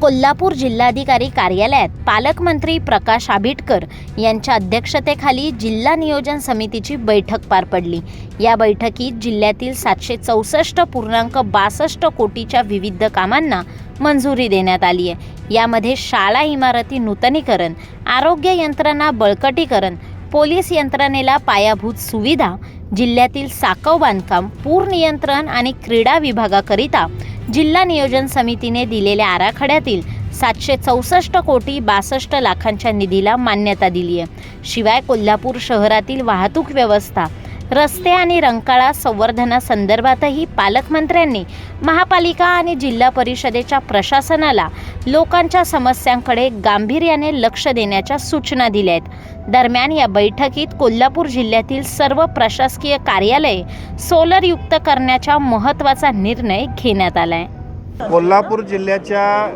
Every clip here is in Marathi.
कोल्हापूर जिल्हाधिकारी कार्यालयात पालकमंत्री प्रकाश आबिटकर यांच्या अध्यक्षतेखाली जिल्हा नियोजन समितीची बैठक पार पडली. या बैठकीत जिल्ह्यातील सातशे चौसष्ट पूर्णांक बासष्ट कोटीच्या विविध कामांना मंजुरी देण्यात आली आहे. यामध्ये शाळा इमारती नूतनीकरण आरोग्य यंत्रणा बळकटीकरण पोलीस यंत्रणेला पायाभूत सुविधा जिल्ह्यातील साकव बांधकाम पूर नियंत्रण आणि क्रीडा विभागाकरिता जिल्हा नियोजन समितीने दिलेल्या आराखड्यातील सातशे चौसष्ट कोटी बासष्ट लाखांच्या निधीला मान्यता दिली आहे शिवाय कोल्हापूर शहरातील वाहतूक व्यवस्था रस्ते आणि रंकाळा संवर्धनासंदर्भातही पालकमंत्र्यांनी महापालिका आणि जिल्हा परिषदेच्या प्रशासनाला लोकांच्या समस्यांकडे गांभीर्याने लक्ष देण्याच्या सूचना दिल्या आहेत. दरम्यान या बैठकीत कोल्हापूर जिल्ह्यातील सर्व प्रशासकीय कार्यालये सोलरयुक्त करण्याचा महत्त्वाचा निर्णय घेण्यात आला आहे कोल्हापूर जिल्ह्याच्या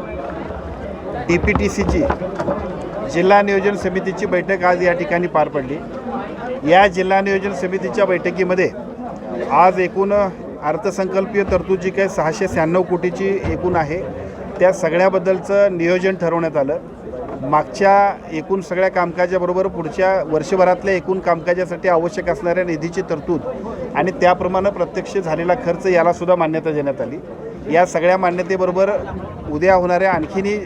डी पी टी सीची जिल्हा नियोजन समितीची बैठक आज या ठिकाणी पार पडली. या जिल्हा नियोजन समितीच्या बैठकीमध्ये आज एकूण अर्थसंकल्पीय तरतूद जी काही सहाशे शहाण्णव कोटीची एकूण आहे त्या सगळ्याबद्दलचं नियोजन ठरवण्यात आलं. मागच्या एकूण सगळ्या कामकाजाबरोबर पुढच्या वर्षभरातल्या एकूण कामकाजासाठी आवश्यक असणाऱ्या निधीची तरतूद आणि त्याप्रमाणे प्रत्यक्ष झालेला खर्च यालासुद्धा मान्यता देण्यात आली. या सगळ्या मान्यतेबरोबर उद्या होणाऱ्या आणखीनही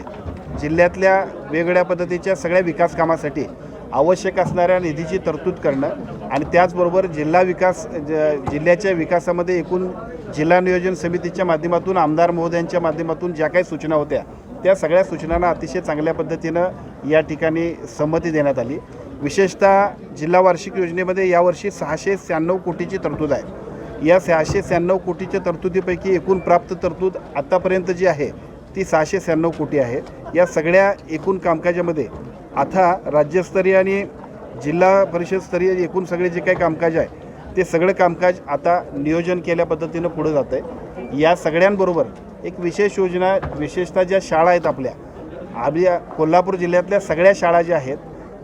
जिल्ह्यातल्या वेगवेगळ्या पद्धतीच्या सगळ्या विकास कामासाठी आवश्यक असणाऱ्या निधीची तरतूद करणं आणि त्याचबरोबर जिल्हा विकास ज जिल्ह्याच्या विकासामध्ये एकूण जिल्हा नियोजन समितीच्या माध्यमातून आमदार महोदयांच्या माध्यमातून ज्या काही सूचना होत्या त्या सगळ्या सूचनांना अतिशय चांगल्या पद्धतीनं या ठिकाणी संमती देण्यात आली. विशेषतः जिल्हा वार्षिक योजनेमध्ये यावर्षी सहाशे शहाण्णव कोटीची तरतूद आहे. या सहाशे शहाण्णव कोटीच्या तरतुदीपैकी एकूण प्राप्त तरतूद आत्तापर्यंत जी आहे ती सहाशे शहाण्णव कोटी आहे. या सगळ्या एकूण कामकाजामध्ये आता राज्यस्तरीय आणि जिल्हा परिषदस्तरीय एकूण सगळे जे काही कामकाज आहे ते सगळं कामकाज आता नियोजन केल्या पद्धतीनं पुढं जातं आहे या सगळ्यांबरोबर एक विशेष योजना विशेषतः ज्या शाळा आहेत आपल्या आपल्या कोल्हापूर जिल्ह्यातल्या सगळ्या शाळा ज्या आहेत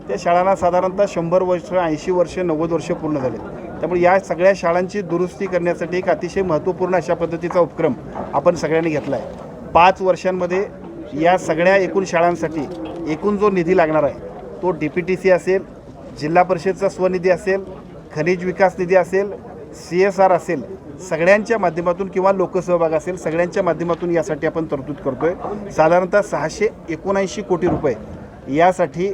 त्या शाळांना साधारणतः शंभर वर्ष ऐंशी वर्ष नव्वद वर्ष पूर्ण झाले त्यामुळे या सगळ्या शाळांची दुरुस्ती करण्यासाठी एक अतिशय महत्त्वपूर्ण अशा पद्धतीचा उपक्रम आपण सगळ्यांनी घेतला आहे पाच वर्षांमध्ये या सगळ्या एकूण शाळांसाठी एकूण जो निधी लागणार आहे तो डी पी टी सी असेल जिल्हा परिषदचा स्वनिधी असेल खनिज विकास निधी असेल सी एस आर असेल सगळ्यांच्या माध्यमातून किंवा लोकसहभाग असेल सगळ्यांच्या माध्यमातून यासाठी आपण तरतूद करतो आहे साधारणतः सहाशे एकोणऐंशी कोटी रुपये यासाठी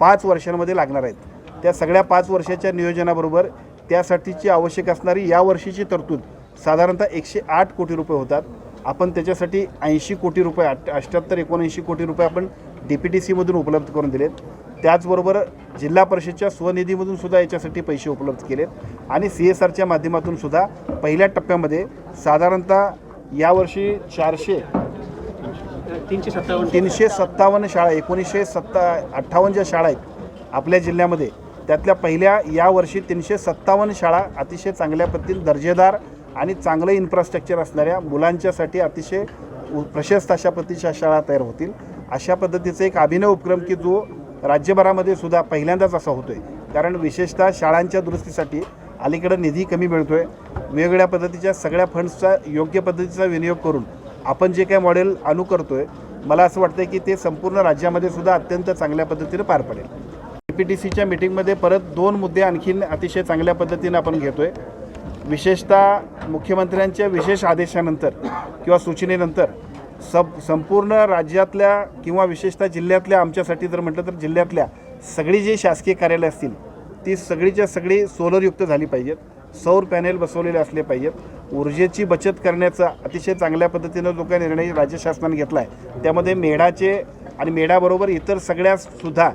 पाच वर्षांमध्ये लागणार आहेत. त्या सगळ्या पाच वर्षाच्या नियोजनाबरोबर त्यासाठीची आवश्यक असणारी या वर्षीची तरतूद साधारणतः एकशे आठ कोटी रुपये होतात. आपण त्याच्यासाठी ऐंशी कोटी रुपये अठ अठ्याहत्तर एकोणऐंशी कोटी रुपये आपण डी पी टी सीमधून उपलब्ध करून दिलेत. त्याचबरोबर जिल्हा परिषदच्या स्वनिधीमधून सुद्धा याच्यासाठी पैसे उपलब्ध केलेत. आणि सी एस आरच्या माध्यमातून सुद्धा पहिल्या टप्प्यामध्ये साधारणतः यावर्षी चारशे तीनशे सत्तावन्न तीनशे सत्तावन्न शाळा एकोणीसशे सत्ता अठ्ठावन्न ज्या शाळा आहेत आपल्या जिल्ह्यामध्ये त्यातल्या पहिल्या यावर्षी तीनशे सत्तावन्न शाळा अतिशय चांगल्या पद्धतीने दर्जेदार आणि चांगलं इन्फ्रास्ट्रक्चर असणाऱ्या मुलांच्यासाठी अतिशय प्रशस्त अशा पद्धतीच्या शाळा तयार होतील. अशा पद्धतीचा एक अभिनव उपक्रम की जो राज्यभरामध्ये सुद्धा पहिल्यांदाच असा होतो आहे कारण विशेषतः शाळांच्या दुरुस्तीसाठी अलीकडं निधी कमी मिळतो आहे वेगवेगळ्या पद्धतीच्या सगळ्या फंड्सचा योग्य पद्धतीचा विनियोग करून आपण जे काही मॉडेल अनुकरतो आहे मला असं वाटतं की ते संपूर्ण राज्यामध्ये सुद्धा अत्यंत चांगल्या पद्धतीनं पार पडेल. पी टी सीच्या मिटिंगमध्ये परत दोन मुद्दे आणखीन अतिशय चांगल्या पद्धतीनं आपण घेतो आहे विशेषतः मुख्यमंत्र्यांच्या विशेष आदेशानंतर किंवा सूचनेनंतर सब संपूर्ण राज्यातल्या किंवा विशेषतः जिल्ह्यातल्या आमच्यासाठी जर म्हटलं तर जिल्ह्यातल्या सगळी जी शासकीय कार्यालय असतील ती सगळीच्या सगळी सोलरयुक्त झाली पाहिजेत. सौर पॅनेल बसवलेले असले पाहिजेत. ऊर्जेची बचत करण्याचा अतिशय चांगल्या पद्धतीनं जो काही निर्णय राज्य शासनाने घेतला आहे त्यामध्ये मेढाचे आणि मेढाबरोबर इतर सगळ्यासुद्धा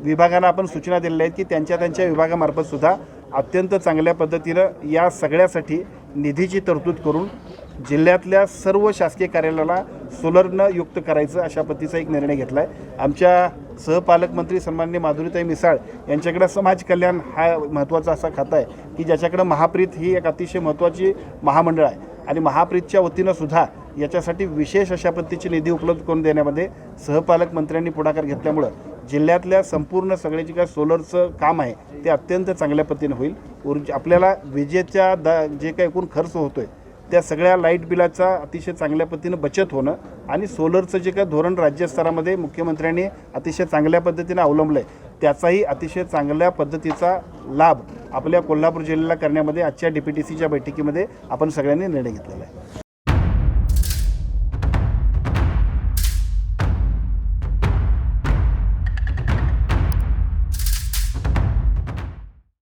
विभागांना आपण सूचना दिलेल्या आहेत की त्यांच्या त्यांच्या विभागामार्फतसुद्धा अत्यंत चांगल्या पद्धतीनं या सगळ्यासाठी निधीची तरतूद करून जिल्ह्यातल्या सर्व शासकीय कार्यालयाला सोलरनं युक्त करायचं अशा पद्धतीचा एक निर्णय घेतला आहे आमच्या सहपालकमंत्री सन्मान्य माधुरीताई मिसाळ यांच्याकडं समाज कल्याण हा महत्त्वाचा असा खाता आहे की ज्याच्याकडं महाप्रीत ही एक अतिशय महत्त्वाची महामंडळ आहे. आणि महाप्रीतच्या वतीनं सुद्धा याच्यासाठी विशेष अशा पद्धतीची निधी उपलब्ध करून देण्यामध्ये सहपालकमंत्र्यांनी पुढाकार घेतल्यामुळं जिल्ह्यातल्या संपूर्ण सगळे जे काय सोलरचं काम आहे ते अत्यंत चांगल्या पद्धतीनं होईल. ऊर्जा आपल्याला विजेच्या द जे काही एकूण खर्च होतो आहे त्या सगळ्या लाइट बिलाचा अतिशय चांगल्या पद्धतीनं बचत होणं आणि सोलरचं जे काय धोरण राज्यस्तरामध्ये मुख्यमंत्र्यांनी अतिशय चांगल्या पद्धतीनं अवलंबलं आहे त्याचाही अतिशय चांगल्या पद्धतीचा लाभ आपल्या कोल्हापूर जिल्ह्याला करण्यामध्ये आजच्या डी पी टी सीच्या बैठकीमध्ये आपण सगळ्यांनी निर्णय घेतलेला आहे.